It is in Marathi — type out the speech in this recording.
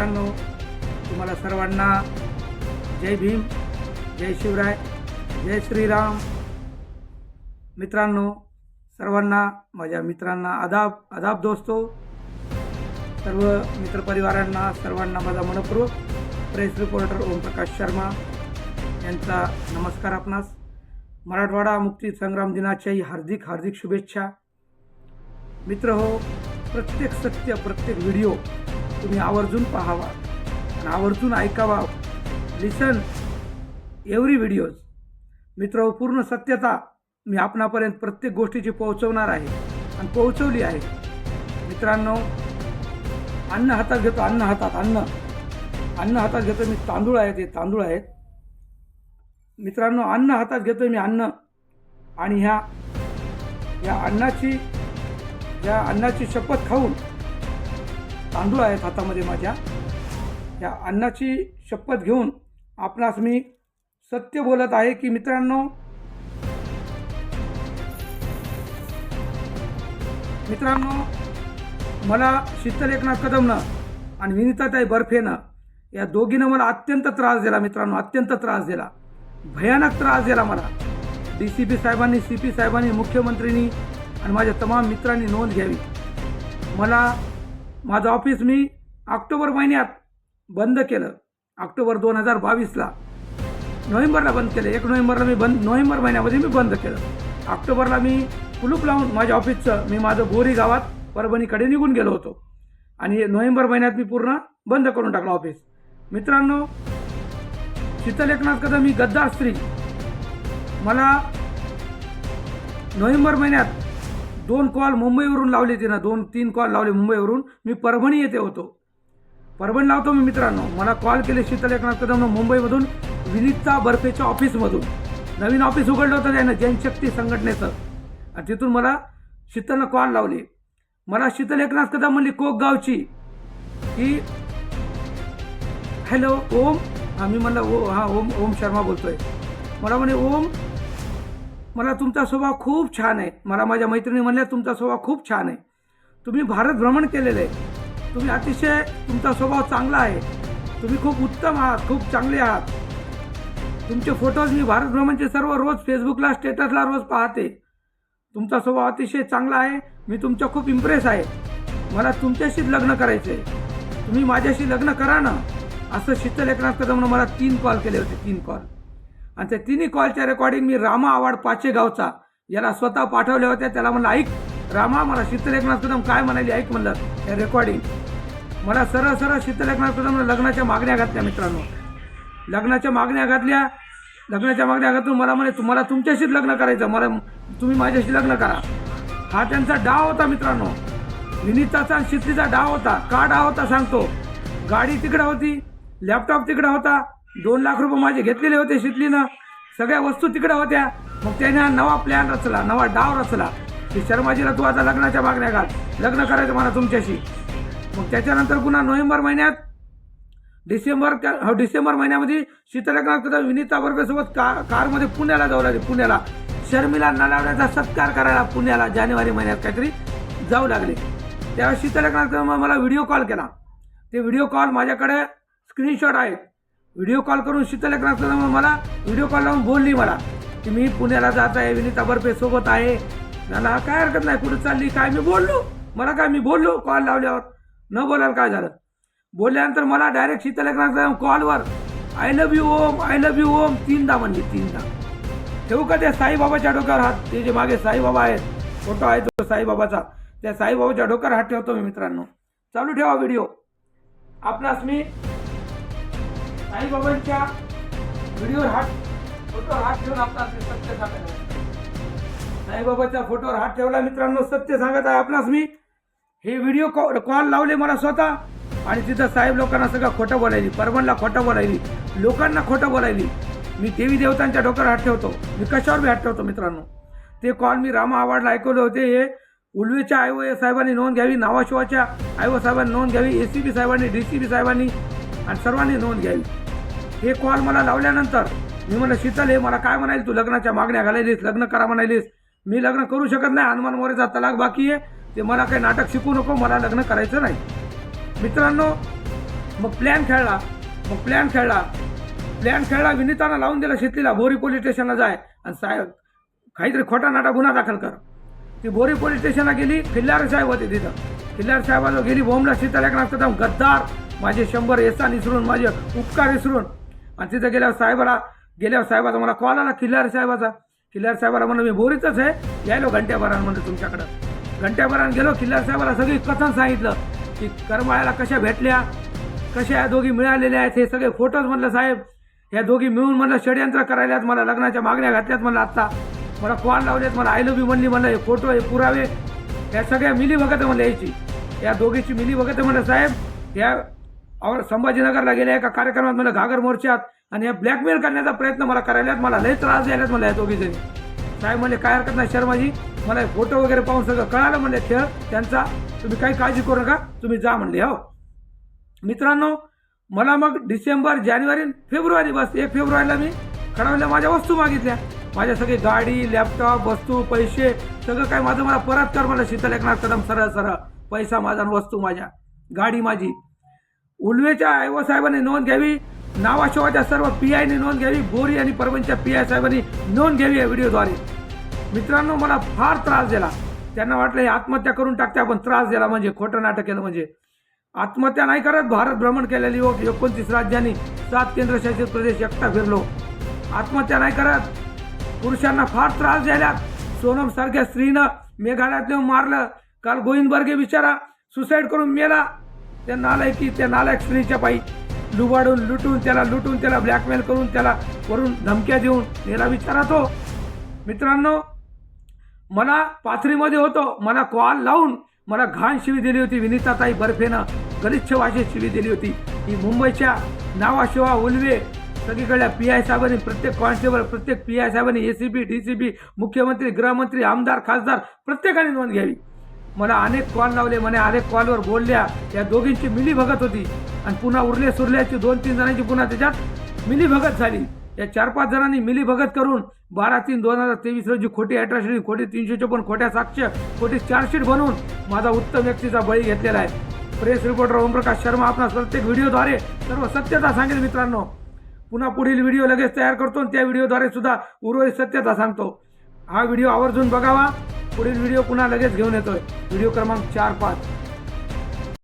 मित्रांनो तुम्हाला सर्वांना जय भीम जय शिवराय जय श्रीराम. मित्रांनो सर्वांना माझ्या मित्रांना आदाब आदाब दोस्तो. सर्व मित्रपरिवारांना सर्वांना माझा मनपूर्वक प्रेस रिपोर्टर ओमप्रकाश शर्मा यांचा नमस्कार आपणास. मराठवाडा मुक्ती संग्राम दिनाच्याही हार्दिक हार्दिक शुभेच्छा. मित्र हो प्रत्येक सत्य प्रत्येक व्हिडिओ तुम्ही आवर्जून पाहावा आणि आवर्जून ऐकावा. लिसन एव्हरी व्हिडिओज मित्र पूर्ण सत्यता मी आपणापर्यंत प्रत्येक गोष्टीची पोहोचवणार आहे आणि पोहोचवली आहे. मित्रांनो अन्न हातात घेतो अन्न हातात अन्न. अन्न हातात घेतो मी तांदूळ आहेत हे तांदूळ आहेत. मित्रांनो अन्न हातात घेतो मी अन्न. आणि ह्या या अन्नाची या अन्नाची शपथ खाऊन तांदूळ आहेत हातामध्ये माझ्या. या अन्नाची शपथ घेऊन आपणास मी सत्य बोलत आहे की मित्रांनो मित्रांनो मला शीतल एकनाथ कदमनं आणि विनिताताई बर्फेनं या दोघीनं मला अत्यंत त्रास दिला मित्रांनो अत्यंत त्रास दिला. भयानक त्रास दिला मला. डी सी पी साहेबांनी सी पी साहेबांनी मुख्यमंत्र्यांनी आणि माझ्या तमाम मित्रांनी नोंद घ्यावी. मला माझं ऑफिस मी ऑक्टोबर महिन्यात बंद केलं. ऑक्टोबर दोन हजार बावीसला. नोव्हेंबरला बंद केलं. एक नोव्हेंबरला मी बंद नोव्हेंबर महिन्यामध्ये मी बंद केलं. ऑक्टोबरला मी कुलूप लावून माझ्या ऑफिसचं मी माझं बोरी गावात परभणीकडे निघून गेलो होतो. आणि नोव्हेंबर महिन्यात मी पूर्ण बंद करून टाकलं ऑफिस. मित्रांनो शीतल एकनाथ कदम ही गद्दार स्त्री. मला नोव्हेंबर महिन्यात दोन कॉल मुंबईवरून लावले तिनं दोन तीन कॉल लावले मुंबईवरून. मी परभणी येते होतो. परभणी लावतो मी मित्रांनो. मला कॉल केले शीतल एकनाथ मुंबईमधून विनीता बर्फेच्या ऑफिसमधून. नवीन ऑफिस उघडलं होतं त्यानं जनशक्ती संघटनेचं. आणि तिथून मला शीतलनं कॉल लावले. मला शीतल एकनाथ कदम म्हणली कोक गावची. की हॅलो ओम. आम्ही मी म्हणलं ओ हां ओम ओम शर्मा बोलतोय. मला म्हणे ओम मला तुमचा स्वभाव खूप छान आहे. मला माझ्या मैत्रिणी म्हणल्या तुमचा स्वभाव खूप छान आहे. तुम्ही भारत भ्रमण केलेलं आहे. तुम्ही अतिशय तुमचा स्वभाव चांगला आहे. तुम्ही खूप उत्तम आहात खूप चांगले आहात. तुमचे फोटोज मी भारत भ्रमणचे सर्व रोज फेसबुकला स्टेटसला रोज पाहते. तुमचा स्वभाव अतिशय चांगला आहे. मी तुमच्या खूप इम्प्रेस आहे. मला तुमच्याशीच लग्न करायचं आहे तुम्ही माझ्याशी लग्न करा ना. असं शीतल एकनाथ कदमनं मला तीन कॉल केले होते तीन कॉल आणि त्या तिन्ही कॉलच्या रेकॉर्डिंग मी रामा आवाड पाचेगावचा याला स्वतः पाठवल्या होत्या. त्याला म्हणलं ऐक रामा मला शीतलेखनाथ कदम काय म्हणाली ऐक म्हणलं त्या रेकॉर्डिंग मला सरळ सरळ शीतलेखनाथ कदम लग्नाच्या मागण्या घातल्या मित्रांनो. लग्नाच्या मागण्या घातल्या. लग्नाच्या मागण्या घातून मला म्हणे तुम्हाला तुमच्याशीच लग्न करायचं मला तुम्ही माझ्याशी लग्न करा. हा त्यांचा डाव होता मित्रांनो. विनीताचा आणि शितलीचा डाव होता. का डाव होता सांगतो. गाडी तिकडं होती लॅपटॉप तिकडं होता. दोन लाख रुपये माझे घेतलेले होते शितलीनं सगळ्या वस्तू तिकडं होत्या. मग त्याने नवा प्लॅन रचला नवा डाव रचला. की शर्माजीला तू आता लग्नाच्या मागण्या घाल. लग्न करायचं मला तुमच्याशी. मग त्याच्यानंतर पुन्हा नोव्हेंबर महिन्यात डिसेंबर हो डिसेंबर महिन्यामध्ये शीतलग्नाथ विनीता बर्फेसोबत का कारमध्ये पुण्याला जाऊ लागले पुण्याला. शर्मिला नलावण्याचा सत्कार करायला पुण्याला जानेवारी महिन्यात काहीतरी जाऊ लागले. त्यावेळेस शीतलग्नाथ मला व्हिडिओ कॉल केला. ते व्हिडिओ कॉल माझ्याकडे स्क्रीनशॉट आहेत. व्हिडिओ कॉल करून शीतलग्नाथ कदम मला व्हिडिओ कॉल लावून बोलली मला की मी पुण्याला जात आहे विनीता बर्फे सोबत आहे. मला काय हरकत नाही कुठं चालली काय? मी बोललो. मला काय मी बोललो कॉल लावल्यावर. न बोलायला काय झालं? बोलल्यानंतर मला डायरेक्ट शीतल एकनाथ कॉलवर I love you Om I love you Om तीनदा म्हणली तीनदा. ठेवू का त्या साईबाबाच्या डोक्यावर हात? ते जे मागे साईबाबा आहेत फोटो आहे तो साईबाबाचा. त्या साईबाबाच्या डोक्यावर हात ठेवतो मी मित्रांनो. चालू ठेवा व्हिडिओ. आपणास मी साईबाबांच्या व्हिडिओवर हात फोटोवर हात ठेवून आपणास मी सत्य सांगत आहे. साईबाबाच्या फोटोवर हात ठेवला. मित्रांनो सत्य सांगत आहे आपणास मी. हे व्हिडिओ कॉल कॉल लावले? मला स्वतः. आणि तिथं साहेब लोकांना सगळं खोटं बोलायली. परमनला खोटं बोलायली. लोकांना खोटं बोलायली. मी देवी देवतांच्या डोक्यावर हात ठेवतो. मी कशावर बी हात ठेवतो मित्रांनो? ते कॉल मी रामा आवाडला ऐकवले होते. हे उलवेच्या आयओ साहेबांनी नोंद घ्यावी नावाशिवाच्या आयओ साहेबांनी नोंद घ्यावी ए सी बी साहेबांनी डी सी बी साहेबांनी आणि सर्वांनी नोंद घ्यावी. हे कॉल मला लावल्यानंतर मी म्हणलं शीतल हे मला काय म्हणायला तू? लग्नाच्या मागण्या घालायलीस लग्न करा म्हणालीस. मी लग्न करू शकत नाही हनुमान मोरेचा तलाक बाकी आहे. ते मला काही नाटक शिकू नको मला लग्न करायचं नाही. मित्रांनो मग प्लॅन खेळला. मग प्लॅन खेळला. प्लॅन खेळला विनिताना लावून दिला शेतीला. बोरी पोलीस स्टेशनला जाय आणि साहेब काहीतरी खोटा नाटा गुन्हा दाखल कर. ती बोरी पोलीस स्टेशनला गेली खिल्लार साहेब होते तिथं. खिल्लार साहेबाला गेली बोमला शीतल एकनाथ कदम गद्दार माझे शंभर एसान निसरून माझे उपकार विसरून. आणि तिथं गेल्यावर साहेबाला गेल्यावर साहेबाचा मला कॉल आला किल्लार साहेबाचा. किल्लार साहेबाला म्हणलं मी बोरीतच आहे. यायलो घंट्याभरान म्हणलं तुमच्याकडं. घंट्याभरान गेलो किल्लार साहेबाला सगळी कथन सांगितलं की करमाळ्याला कशा भेटल्या कशा या दोघी मिळालेल्या आहेत हे सगळे फोटोज म्हणलं साहेब ह्या दोघी मिळून म्हणलं षडयंत्र करायल्यात मला लग्नाच्या मागण्या घातल्यात म्हणलं आत्ता. मला कॉल लावलेत मला आय लव्ह यू म्हणली म्हणलं हे फोटो हे पुरावे या सगळ्या मिली बघत म्हणलं यायची या दोघीची मिली भगत म्हणलं साहेब या और संभाजीनगरला गेल्या एका कार्यक्रमात मला घागर मोर्चात आणि या ब्लॅकमेल करण्याचा प्रयत्न मला करायलात मला लय त्रास द्यायलात मला या दोघीजणी साहेब म्हणले काय हरकत नाही शर्माजी मला फोटो वगैरे पाहून सगळं कळालं म्हणले खेळ त्यांचा तुम्ही काही काळजी करू नका तुम्ही जा म्हणले हो. मित्रांनो मला मग डिसेंबर जानेवारी फेब्रुवारी बस एक फेब्रुवारीला मी खडवल्या माझ्या वस्तू मागितल्या. माझ्या सगळी गाडी लॅपटॉप वस्तू पैसे सगळं काय माझं मला परत कर मला शीतल एकनाथ कदम सरळ सरळ पैसा माझा वस्तू माझ्या गाडी माझी. उलवेच्या ओ साहेबांनी नोंद घ्यावी नावाशिवाच्या सर्व पी आयने नोंद घ्यावी बोरी आणि परभणीच्या पी आय साहेबांनी नोंद घ्यावी या व्हिडिओद्वारे. मित्रांनो मला फार त्रास दिला त्यांना वाटलं हे आत्महत्या करून टाकते आपण त्रास दिला म्हणजे खोटं नाटक केलं म्हणजे. आत्महत्या नाही करत भारत भ्रमण केलेले युवक एकोणतीस राज्यांनी सात केंद्रशासित प्रदेश एकटा फिरलो. आत्महत्या नाही करत. पुरुषांना फार त्रास द्यायला सोनम सारख्या स्त्रीनं मेघालयात नेऊन मारलं. काल गोविंदबर्गे विचारा बिचारा सुसाईड करून मेला. त्या नालायकी त्या नालायक स्त्रीच्या पायी लुबाडून लुटून त्याला लुटून त्याला ब्लॅकमेल करून त्याला वरून धमक्या देऊन याला विचारातो मित्रांनो मला पाथरीमध्ये होतो मला कॉल लावून मला घाण शिवी दिली होती विनिताताई बर्फेनं गलिच्छ भाषेत शिवी दिली होती. ही मुंबईच्या नावाशिवा उलवे सगळीकडल्या पी आय साहेबांनी प्रत्येक कॉन्स्टेबल प्रत्येक पी आय साहेबांनी A C B D C B मुख्यमंत्री गृहमंत्री आमदार खासदार प्रत्येकाने नोंद घ्यावी. मला अनेक कॉल लावले म्हणे अनेक कॉलवर बोलल्या. या दोघींची मिली भगत होती. आणि पुन्हा उरले सुरल्याची दोन तीन जणांची पुन्हा त्याच्यात मिली भगत झाली. या चार पाच जणांनी मिली भगत करून बारा तीन दोन हजार तेवीस रोजी खोटी अठराशे खोटी तीनशे चोपन्न खोट्या साक्ष खोटी चार्जशीट बनवून माझा उत्तम व्यक्तीचा बळी घेतलेला आहे. प्रेस रिपोर्टर ओमप्रकाश शर्मा आपणास प्रत्येक व्हिडिओद्वारे सर्व सत्यता सांगेल मित्रांनो. पुन्हा पुढील व्हिडिओ लगेच तयार करतो आणि त्या व्हिडिओद्वारे सुद्धा उर्वरित सत्यता सांगतो. हा व्हिडिओ आवर्जून बघावा. पुढील व्हिडिओ पुन्हा लगेच घेऊन येतोय. व्हिडिओ क्रमांक चार पाच.